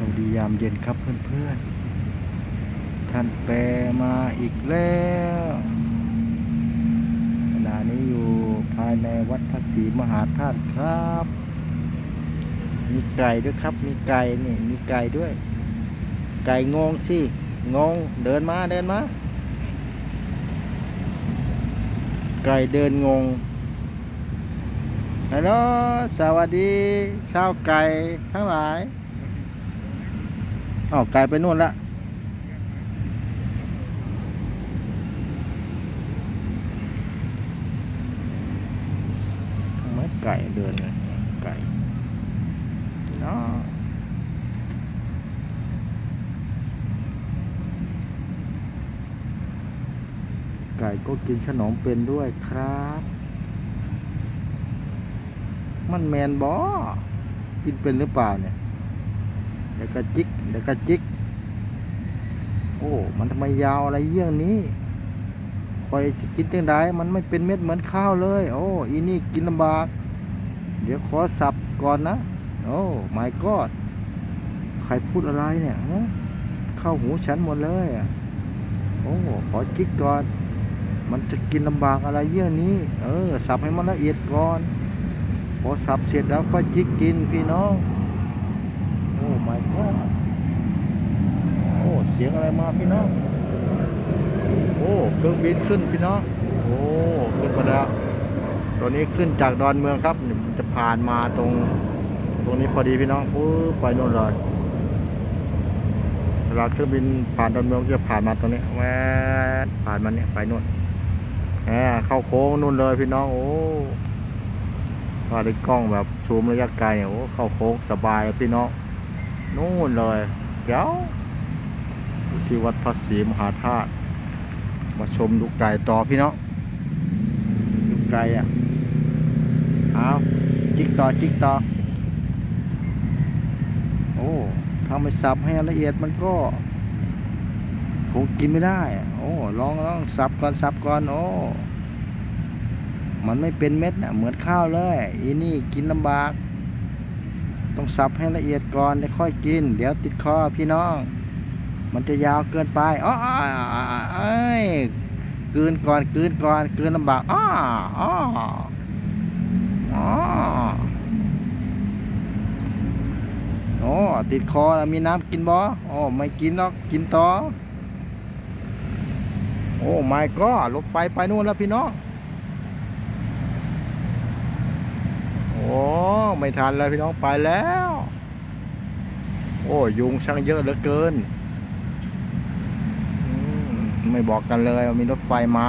สวัสดียามเย็นครับเพื่อนๆ ท่านแปรมาอีกแล้วขณะนี้อยู่ภายในวัดพระศรีมหาธาตุครับ มีไก่ด้วยครับ มีไก่นี่ มีไก่ด้วย ไก่งงสิงงเดินมาเดินมา ไก่เดินงงฮัลโหลสวัสดีชาวไก่ทั้งหลาย อ้าวไก่ไปนู่นละทำไมไก่เดินเลยไก่เนาะไก่ก็กินขนมเป็นด้วยครับ มันแมนบอกินเป็นหรือเปล่าเนี่ย เดี๋ยวก็จิกเดี๋ยวก็จิก โอ้ มันทำไมยาวอะไรเยี่ยงนี้คอยกินจังไดมันไม่เป็นเม็ดเหมือนข้าวเลย โอ้ อีนี่กินลำบาก เดี๋ยวขอสับก่อนนะ โอ้ my god ใครพูดอะไรเนี่ยเข้าหูฉันหมดเลยโอ้ ขอจิกก่อน มันจะกินลำบากอะไรเยี่ยงนี้ เออ สับให้มันละเอียดก่อน พอสับเสร็จแล้วก็จิกกินพี่น้อง อ้ my god โอ้เสียงอะไรมาพี่น้อง โอ้เครื่องบินขึ้นพี่น้อง โอ้ขึ้นมาแล้วตัวนี้ขึ้นจากดอนเมืองครับจะผ่านมาตรงตรงนี้พอดีพี่น้องปุ๊บไปโน่นเลยเวลาเครื่องบินผ่านดอนเมืองจะผ่านมาตรงนี้แวดผ่านมาเนี่ยไปโน่นแหมเข้าโค้งนู่นเลยพี่น้องโอ้ถ้าได้กล้องแบบซูมระยะไกลเนี่ยโอ้เข้าโค้งสบายเลยพี่น้อง นู่นเลยเดี๋ยวที่วัดพระศรีมหาธาตุมาชมดูกไก่ต่อพี่น้องดูไก่อะเอาจิกต่อจิกต่อโอ้ถ้าไม่สับให้ละเอียดมันก็คงกินไม่ได้ โอ้ลองลองสับก่อนสับก่อนโอ้มันไม่เป็นเม็ดนะเหมือนข้าวเลยอีนี่กินลำบาก ต้องสับให้ละเอียดก่อนแล้วค่อยกิน เดี๋ยวติดคอพี่น้อง มันจะยาวเกินไปอ้ออ้ออ้อเกลืนก่อนกลืนก่อนกลืนลำบากอ้ออ้ออ้อโอ้ติดคอแล้วมีน้ำกินบ่โอ้ไม่กินหรอกกินต่อ โอ้ไม่ก็รถไฟไปนู่นแล้วพี่น้อง โอ้ ไม่ทันแล้วพี่น้องไปแล้ว โอ้ยุงช่างเยอะเหลือเกินมไม่บอกกันเลยมีรถไฟมา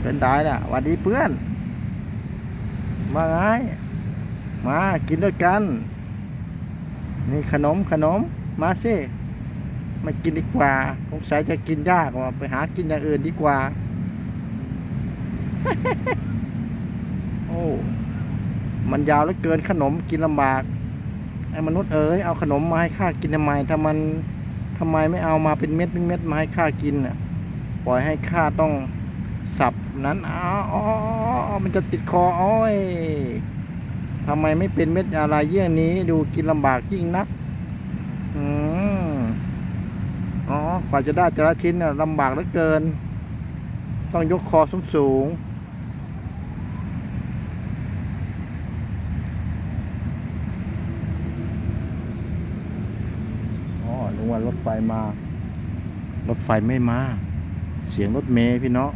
เป็นได้น่ะวัสดีเพื่อน มาไงมากินด้วยกัน นี่ขนมขนมมาสิม่กินดีกว่าสงสัยจะกินยากว่าไปหากินอย่างอื่นดีกว่า มันยาวเหลือเกินขนมกินลำบากไอ้มนุษย์เอ๋ยเอาขนมมาให้ข้ากินทำไมถ้ามันทำไมไม่เอามาเป็นเม็ดเป็นเม็ดมาให้ข้ากินน่ะปล่อยให้ข้าต้องสับนั้นอ๋ออมันจะติดคออ้อยทำไมไม่เป็นเม็ดอะไรเยี่ยงนี้ ดูกินลำบากยิ่งนักอืมอ๋อกว่าจะได้แต่ละชิ้นน่ะลำบากเหลือเกิน ต้องยกคอสูงสูง ๆอ๋อนึกว่ารถไฟมา รถไฟไม่มา เสียงรถเมย์พี่เน้อง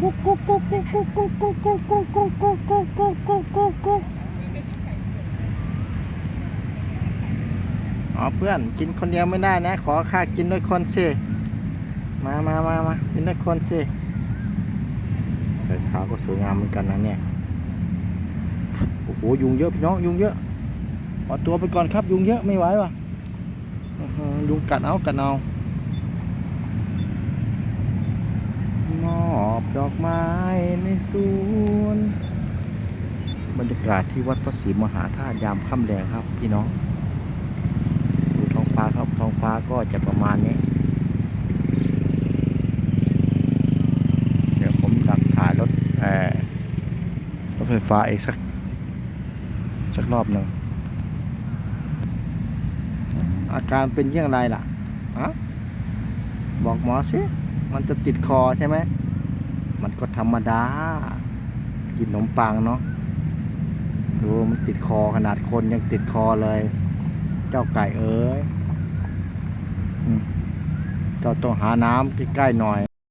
กุ๊กกุ๊กกุ๊กกุ๊กกุ๊กกุ๊กกุ๊กกุ๊กกุ๊กกุ๊กกุ๊กกุ๊กกุ๊กกุ๊กกุ๊กกุ๊กอ๋อเพื่อนกินคนเดียวไม่ได้นะ ขอข้ากินด้วยคนสิมามามามากินด้วยคนสิ ไก่ขาวก็สวยงามเหมือนกันนะเนี่ย โอ้โห ยุงเยอะพี่น้องยุงเยอะเอตัวไปก่อนครับ ยุงเยอะไม่ไหวว่ะยุงกัดเอากัดเอามอบดอกไม้ในสวนบรรยากาศที่วัดพระศรีมหาธาตุยามค่ำแดงครับพี่น้องดูท้องฟ้าครับท้องฟ้าก็จะประมาณนี้ ถไฟ้าอีกสักสักรอบหนึ่งอาการเป็นอย่างไรล่ะฮะบอกหมอสิ มันจะติดคอใช่ไหม มันก็ธรรมดา กินขนมปังเนาะ ดูมันติดคอขนาดคนยังติดคอเลย เจ้าไก่เอ้ยเจ้าต้องหาน้ำใกล้ๆหน่อย